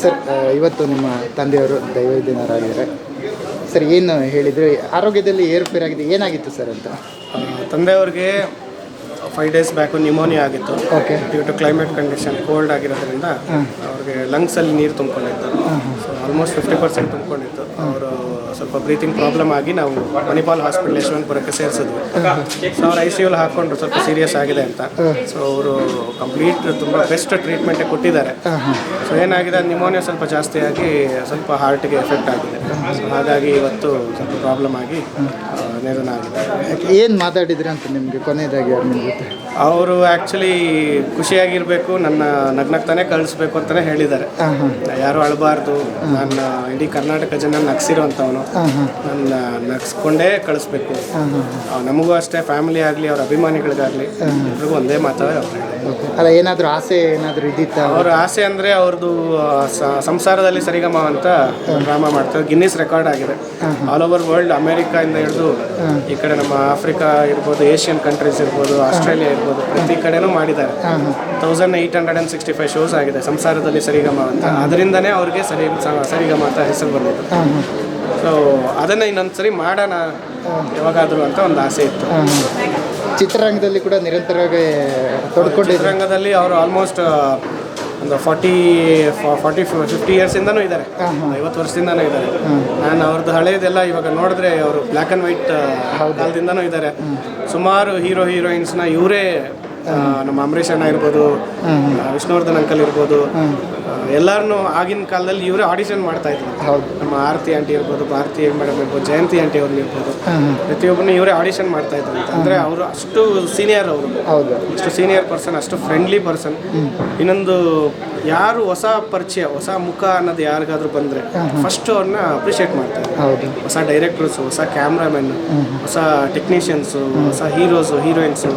Sir ಇವತ್ತು ನಿಮ್ಮ ತಂದೆಯವರು ದೈವದಿನರಾಗಿದ್ದಾರೆ. ಸರ್ ಏನು ಹೇಳಿದರೆ? ಆರೋಗ್ಯದಲ್ಲಿ ಏರುಪೇರಾಗಿದೆ ಏನಾಗಿತ್ತು ಸರ್ ಅಂತ? ತಂದೆಯವ್ರಿಗೆ ಫೈವ್ ಡೇಸ್ ಬ್ಯಾಕು ನ್ಯೂಮೋನಿಯಾ ಆಗಿತ್ತು. Okay due to climate condition cold ಆಗಿರೋದ್ರಿಂದ ಅವ್ರಿಗೆ ಲಂಗ್ಸಲ್ಲಿ ನೀರು ತುಂಬಿಕೊಂಡಿತ್ತು. ಸೊ ಆಲ್ಮೋಸ್ಟ್ ಫಿಫ್ಟಿ ಪರ್ಸೆಂಟ್ ತುಂಬ್ಕೊಂಡಿತ್ತು. ಅವರು ಸ್ವಲ್ಪ ಬ್ರೀತಿಂಗ್ ಪ್ರಾಬ್ಲಮ್ ಆಗಿ ನಾವು ಮಣಿಪಾಲ್ ಹಾಸ್ಪಿಟಲ್ ಯಶವಂತಪುರಕ್ಕೆ ಸೇರಿಸಿದ್ವಿ. ಸೊ ಅವ್ರು ಐ ಸಿ ಯುಲ್ ಹಾಕ್ಕೊಂಡ್ರು ಸ್ವಲ್ಪ ಸೀರಿಯಸ್ ಆಗಿದೆ ಅಂತ. ಸೊ ಅವರು ಕಂಪ್ಲೀಟ್ ತುಂಬ ಬೆಸ್ಟ್ ಟ್ರೀಟ್ಮೆಂಟೇ ಕೊಟ್ಟಿದ್ದಾರೆ. ಸೊ ಏನಾಗಿದೆ ನಿಮೋನಿಯಾ ಸ್ವಲ್ಪ ಜಾಸ್ತಿ ಆಗಿ ಸ್ವಲ್ಪ ಹಾರ್ಟ್ಗೆ ಎಫೆಕ್ಟ್ ಆಗಿದೆ. ಹಾಗಾಗಿ ಇವತ್ತು ಸ್ವಲ್ಪ ಪ್ರಾಬ್ಲಮ್ ಆಗಿ ನಿಧನ ಆಗಿದೆ. ಏನು ಮಾತಾಡಿದ್ರಿ ಅಂತ ನಿಮಗೆ ಕೊನೆಯದಾಗಿ ಯಾರು ನಿಮ್ಮ ಜೊತೆ? ಅವರು ಆ್ಯಕ್ಚುಲಿ ಖುಷಿಯಾಗಿರಬೇಕು ನನ್ನ ನಗ್ನಗ್ತಾನೆ ಕಳಿಸ್ಬೇಕು ಅಂತಲೇ ಹೇಳಿದ್ದಾರೆ. ಯಾರು ಅಳಬಾರ್ದು. ನನ್ನ ಇಡೀ ಕರ್ನಾಟಕ ಜನ ನಗ್ಸಿರೋಂಥವನು ನನ್ನ ನಗ್ಸ್ಕೊಂಡೇ ಕಳಿಸ್ಬೇಕು. ನಮಗೂ ಅಷ್ಟೇ ಫ್ಯಾಮಿಲಿ ಆಗಲಿ ಅವ್ರ ಅಭಿಮಾನಿಗಳಿಗಾಗಲಿ ಎಲ್ರಿಗೂ ಒಂದೇ ಮಾತಾಡ ಅವ್ರು ಅಲ್ಲ ಏನಾದರೂ ಆಸೆ ಏನಾದರೂ ಇದ್ದಿತ್ತು? ಅವ್ರ ಆಸೆ ಅಂದರೆ ಅವ್ರದ್ದು ಸಂಸಾರದಲ್ಲಿ ಸರಿಗಮ ಅಂತ ಡ್ರಾಮಾ ಮಾಡ್ತಾರೆ. ಗಿನ್ನಿಸ್ ರೆಕಾರ್ಡ್ ಆಗಿದೆ. ಆಲ್ ಓವರ್ ವರ್ಲ್ಡ್ ಅಮೇರಿಕಾಯಿಂದ ಹಿಡಿದು ಈ ಕಡೆ ನಮ್ಮ ಆಫ್ರಿಕಾ ಇರ್ಬೋದು ಏಷ್ಯನ್ ಕಂಟ್ರೀಸ್ ಇರ್ಬೋದು ಆಸ್ಟ್ರೇಲಿಯಾ ಇರ್ಬೋದು ಪ್ರತಿ ಕಡೆನೂ ಮಾಡಿದ್ದಾರೆ. Thousand eight hundred and sixty five shows ಆಗಿದೆ. ಸಂಸಾರದಲ್ಲಿ ಸರಿಗಮ ಅಂತ. ಅದರಿಂದನೇ ಅವ್ರಿಗೆ ಸರಿ ಸರಿಗಮ ಅಂತ ಹೆಸರು ಬಂದಿದ್ದು ಸೊ ಅದನ್ನು ಇನ್ನೊಂದು ಸರಿ ಮಾಡೋಣ ಯಾವಾಗಾದರೂ ಅಂತ ಒಂದು ಆಸೆ ಇತ್ತು. ಚಿತ್ರರಂಗದಲ್ಲಿ ಕೂಡ ನಿರಂತರವಾಗಿ ತೊಡ್ಕೊಂಡು ಚಿತ್ರರಂಗದಲ್ಲಿ ಅವರು ಆಲ್ಮೋಸ್ಟ್ ಒಂದು ಫಾರ್ಟಿ ಫಾರ್ಟಿ ಫಿಫ್ಟಿ ಇಯರ್ಸಿಂದನೂ ಇದ್ದಾರೆ ಐವತ್ತು ವರ್ಷದಿಂದನೂ ಇದ್ದಾರೆ ನಾನು ಅವ್ರದ್ದು ಹಳೆಯದೆಲ್ಲ ಇವಾಗ ನೋಡಿದ್ರೆ ಅವರು ಬ್ಲ್ಯಾಕ್ ಆ್ಯಂಡ್ ವೈಟ್ ಕಾಲದಿಂದನೂ ಇದ್ದಾರೆ ಸುಮಾರು ಹೀರೋ ಹೀರೋಯಿನ್ಸ್ನ ಇವರೇ ನಮ್ಮ ಅಂಬರೀಷ್ ಅಣ್ಣ ಇರ್ಬೋದು ವಿಷ್ಣುವರ್ಧನ್ ಅಂಕಲ್ ಇರ್ಬೋದು ಎಲ್ಲರನ್ನೂ ಆಗಿನ ಕಾಲದಲ್ಲಿ ಇವರೇ ಆಡಿಷನ್ ಮಾಡ್ತಾ ಇದ್ರು. ಹೌದು. ನಮ್ಮ ಆರತಿ ಆಂಟಿ ಇರ್ಬೋದು ಭಾರತಿ ಮೇಡಮ್ ಇರ್ಬೋದು ಜಯಂತಿ ಆಂಟಿ ಅವ್ರನ್ನ ಇರ್ಬೋದು ಪ್ರತಿಯೊಬ್ಬರನ್ನು ಇವರೇ ಆಡಿಷನ್ ಮಾಡ್ತಾ ಇದ್ರು ಅಂತ. ಅಂದರೆ ಅವರು ಅಷ್ಟು ಸೀನಿಯರ್ ಅವರು. ಹೌದು. ಅಷ್ಟು ಸೀನಿಯರ್ ಪರ್ಸನ್ ಅಷ್ಟು ಫ್ರೆಂಡ್ಲಿ ಪರ್ಸನ್ ಇನ್ನೊಂದು ಯಾರು ಹೊಸ ಪರಿಚಯ ಹೊಸ ಮುಖ ಅನ್ನೋದು ಯಾರಿಗಾದ್ರೂ ಬಂದರೆ ಫಸ್ಟ್ ಅವ್ರನ್ನ ಅಪ್ರಿಷಿಯೇಟ್ ಮಾಡ್ತಾರೆ. ಹೌದು. ಹೊಸ ಡೈರೆಕ್ಟರ್ಸ್ ಹೊಸ ಕ್ಯಾಮ್ರಾಮನ್ ಹೊಸ ಟೆಕ್ನಿಷಿಯನ್ಸು ಹೊಸ ಹೀರೋಸು ಹೀರೋಯಿನ್ಸು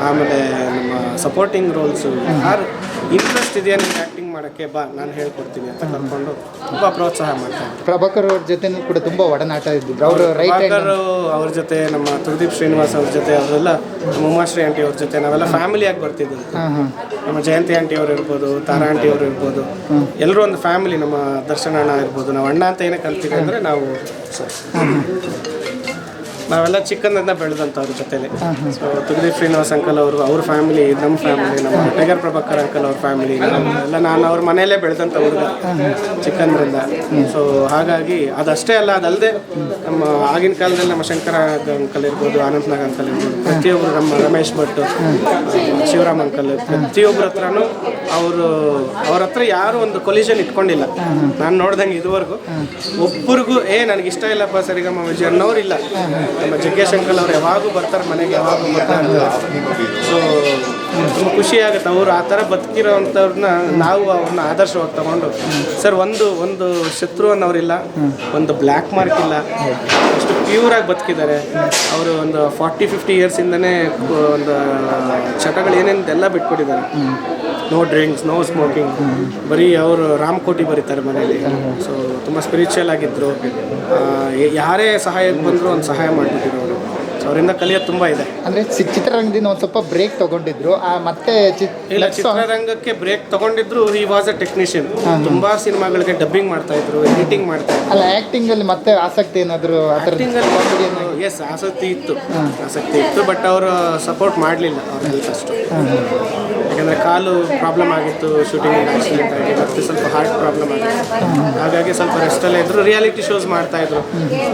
ಆಮೇಲೆ ನಮ್ಮ ಸಪೋರ್ಟಿಂಗ್ ರೋಲ್ಸು ಯಾರು ಇಂಟ್ರೆಸ್ಟ್ ಇದೆಯಾ ನಿಮ್ಗೆ ಮಾಡೋಕ್ಕೆ ಬಾ ನಾನು ಹೇಳ್ಕೊಡ್ತೀನಿ ಅಂತ ಕರ್ಕೊಂಡು ತುಂಬ ಪ್ರೋತ್ಸಾಹ ಮಾಡ್ತಾರೆ ಪ್ರಭಾಕರ್ ಅವ್ರ ಜೊತೆ ಕೂಡ ತುಂಬ ಒಡನಾಟ ಇದ್ದಿದ್ರು. ಅವರು ರೈಟ್ ಪ್ರಭಾಕರ್ ಅವ್ರ ಜೊತೆ ನಮ್ಮ ತುರ್ದೀಪ್ ಶ್ರೀನಿವಾಸ್ ಅವ್ರ ಜೊತೆ ಅವರೆಲ್ಲ ನಮ್ಮ ಉಮಾಶ್ರೀ ಆಂಟಿ ಅವ್ರ ಜೊತೆ ನಾವೆಲ್ಲ ಫ್ಯಾಮಿಲಿಯಾಗಿ ಬರ್ತಿದ್ವಿ. ನಮ್ಮ ಜಯಂತಿ ಆಂಟಿ ಅವ್ರು ಇರ್ಬೋದು ತಾರಾ ಆಂಟಿ ಅವರು ಇರ್ಬೋದು ಎಲ್ಲರೂ ಒಂದು ಫ್ಯಾಮಿಲಿ ನಮ್ಮ ದರ್ಶನ ಅಣ್ಣ ಇರ್ಬೋದು. ನಾವು ಅಣ್ಣ ಅಂತ ಏನೇ ಕಲ್ತೀವಿ ಅಂದರೆ ನಾವು ನಾವೆಲ್ಲ ಚಿಕ್ಕಂದಿಂದ ಬೆಳೆದಂಥವ್ರ ಜೊತೆಲಿ. ಸೊ ತುಗದೀಪ್ ಶ್ರೀನಿವಾಸ್ ಅಂಕಲ್ ಅವರು ಅವ್ರ ಫ್ಯಾಮಿಲಿ ನಮ್ಮ ಫ್ಯಾಮಿಲಿ ನಮ್ಮ ಟೈಗರ್ ಪ್ರಭಾಕರ್ ಅಂಕಲ್ ಅವ್ರ ಫ್ಯಾಮಿಲಿ ಎಲ್ಲ ನಾನು ಅವ್ರ ಮನೆಯಲ್ಲೇ ಬೆಳೆದಂಥ ಹುಡುಗ ಚಿಕ್ಕಂದ್ರಿಂದ ಸೊ ಹಾಗಾಗಿ ಅದಷ್ಟೇ ಅಲ್ಲ ಅದಲ್ಲದೆ ನಮ್ಮ ಆಗಿನ ಕಾಲದಲ್ಲಿ ನಮ್ಮ ಶಂಕರ ಅಂಕಲ್ ಇರ್ಬೋದು ಅನಂತನಾಗ್ ಅಂಕಲ್ ಇರ್ಬೋದು ಪ್ರತಿಯೊಬ್ಬರು ನಮ್ಮ ರಮೇಶ್ ಭಟ್ ಶಿವರಾಮ್ ಅಂಕಲ್ ಪ್ರತಿಯೊಬ್ಬರ ಹತ್ರನೂ ಅವರು ಅವ್ರ ಹತ್ರ ಯಾರು ಒಂದು ಕೊಲಿಷನ್ ಇಟ್ಕೊಂಡಿಲ್ಲ. ನಾನು ನೋಡ್ದಂಗೆ ಇದುವರೆಗೂ ಒಬ್ಬರಿಗೂ ಏ ನನಗೆ ಇಷ್ಟ ಇಲ್ಲಪ್ಪ ಸರಿಗಮ್ಮ ವಿಜಯ್ ಅನ್ನೋರು ಇಲ್ಲ. ನಮ್ಮ ಜಗ್ಗೇಶ್ ಅವ್ರು ಯಾವಾಗೂ ಬರ್ತಾರೆ ಮನೆಗೆ, ಯಾವಾಗೂ ಬರ್ತಾರೆ ಸೊ ತುಂಬ ಖುಷಿ ಆಗುತ್ತೆ. ಅವರು ಆ ಥರ ಬದುಕಿರೋವಂಥವ್ರನ್ನ ನಾವು ಅವ್ರನ್ನ ಆದರ್ಶವಾಗಿ ತಗೊಂಡು ಸರ್, ಒಂದು ಒಂದು ಶತ್ರು ಅನ್ನೋರಿಲ್ಲ, ಒಂದು ಬ್ಲ್ಯಾಕ್ ಮಾರ್ಕ್ ಇಲ್ಲ. ಅಷ್ಟು ಪ್ಯೂರಾಗಿ ಬದುಕಿದ್ದಾರೆ. ಅವರು ಒಂದು ಫಾರ್ಟಿ, ಫಿಫ್ಟಿ ಇಯರ್ಸಿಂದನೇ ಒಂದು ಚಟಗಳು ಏನೇನೆಲ್ಲ ಬಿಟ್ಕೊಟ್ಟಿದ್ದಾರೆ ನೋ ಡ್ರಿಂಕ್ಸ್ ನೋ ಸ್ಮೋಕಿಂಗ್ ಬರೀ ಅವರು ರಾಮಕೋಟಿ ಬರೀತಾರೆ ಮನೇಲಿ ಸೊ ತುಂಬ ಸ್ಪಿರಿಚುವಲ್ ಆಗಿದ್ದರು ಯಾರೇ ಸಹಾಯಕ್ಕೆ ಬಂದರೂ ಒಂದು ಸಹಾಯ ಮಾಡಿಬಿಟ್ಟಿದ್ರು ಅವರು. ಸೊ ಅವರಿಂದ ಕಲಿಯೋದು ತುಂಬ ಇದೆ. ಅಂದರೆ ಚಿತ್ರರಂಗದಿಂದ ಒಂದು ಸ್ವಲ್ಪ ಬ್ರೇಕ್ ತಗೊಂಡಿದ್ರು. ಆ ಮತ್ತೆ ಇಲ್ಲ ಚಿತ್ರರಂಗಕ್ಕೆ ಬ್ರೇಕ್ ತಗೊಂಡಿದ್ರು. ಈ ವಾಸ್ ಅ ಟೆಕ್ನಿಷಿಯನ್ ತುಂಬ ಸಿನಿಮಾಗಳಿಗೆ ಡಬ್ಬಿಂಗ್ ಮಾಡ್ತಾ ಇದ್ರು ಎಡಿಟಿಂಗ್ ಮಾಡ್ತಾ ಇದ್ರು. ಅಲ್ಲ ಆ್ಯಕ್ಟಿಂಗಲ್ಲಿ ಮತ್ತೆ ಆಸಕ್ತಿ ಏನಾದರೂ ಆ ಥರದ್ದು? ಎಸ್ ಆಸಕ್ತಿ ಇತ್ತು. ಆಸಕ್ತಿ ಇತ್ತು ಬಟ್ ಅವರು ಸಪೋರ್ಟ್ ಮಾಡಲಿಲ್ಲ ಅವ್ರ ಹೆಲ್ತ್ ಅಷ್ಟು ಯಾಕಂದರೆ ಕಾಲು ಪ್ರಾಬ್ಲಮ್ ಆಗಿತ್ತು ಶೂಟಿಂಗ್ ಆಕ್ಸಿಡೆಂಟ್ ಆಗಿ ಮತ್ತೆ ಸ್ವಲ್ಪ ಹಾರ್ಟ್ ಪ್ರಾಬ್ಲಮ್ ಆಗಿತ್ತು. ಹಾಗಾಗಿ ಸ್ವಲ್ಪ ರೆಸ್ಟಲ್ಲೇ ಇದ್ದರು ರಿಯಾಲಿಟಿ ಶೋಸ್ ಮಾಡ್ತಾ ಇದ್ರು.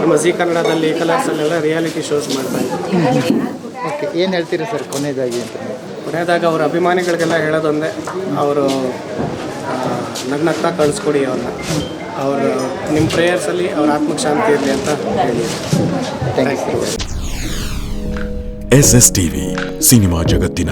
ನಮ್ಮ ಜಿ ಕನ್ನಡದಲ್ಲಿ ಕಲರ್ಸಲ್ಲೆಲ್ಲ ರಿಯಾಲಿಟಿ ಶೋಸ್ ಮಾಡ್ತಾ ಇದ್ರು. ಓಕೆ ಏನು ಹೇಳ್ತೀರಿ ಸರ್ ಕೊನೆಯದಾಗಿ ಅಂತ? ಕೊನೆಯದಾಗ ಅವ್ರ ಅಭಿಮಾನಿಗಳಿಗೆಲ್ಲ ಹೇಳೋದೊಂದೇ ಅವರು ನಗ್ನಗ್ತಾ ಕಳಿಸ್ಕೊಡಿ ಅವ್ರನ್ನ. ಅವರು ನಿಮ್ಮ ಪ್ರೇಯರ್ಸಲ್ಲಿ ಅವ್ರ ಆತ್ಮಕ್ಕೆ ಶಾಂತಿ ಇರಲಿ ಅಂತ ಹೇಳಿ. Thank you S S TV cinema ಜಗತ್ತಿನ